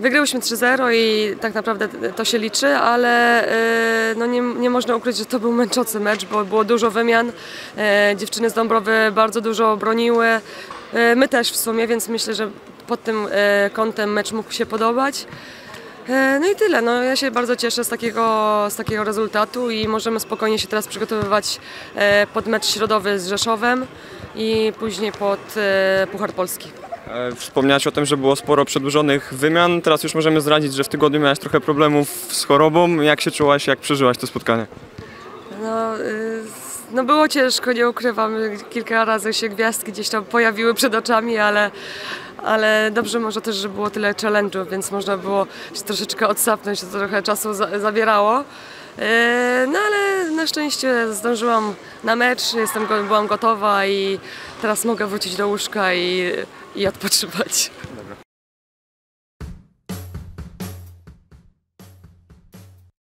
Wygrałyśmy 3-0 i tak naprawdę to się liczy, ale e, no nie, nie można ukryć, że to był męczący mecz, bo było dużo wymian. E, Dziewczyny z Dąbrowy bardzo dużo broniły. E, My też w sumie, więc myślę, że pod tym kątem mecz mógł się podobać. No i tyle. No, ja się bardzo cieszę z takiego, z takiego rezultatu i możemy spokojnie się teraz przygotowywać pod mecz środowy z Rzeszowem i później pod Puchar Polski. E, Wspomniałaś o tym, że było sporo przedłużonych wymian. Teraz już możemy zdradzić, że w tygodniu miałaś trochę problemów z chorobą. Jak się czułaś, jak przeżyłaś to spotkanie? No, y, no było ciężko, nie ukrywam. Kilka razy się gwiazdki gdzieś tam pojawiły przed oczami, ale, ale dobrze może też, że było tyle challenge'ów, więc można było się troszeczkę odsapnąć, to trochę czasu za, zabierało. Na szczęście zdążyłam na mecz, jestem, byłam gotowa i teraz mogę wrócić do łóżka i, i odpoczywać.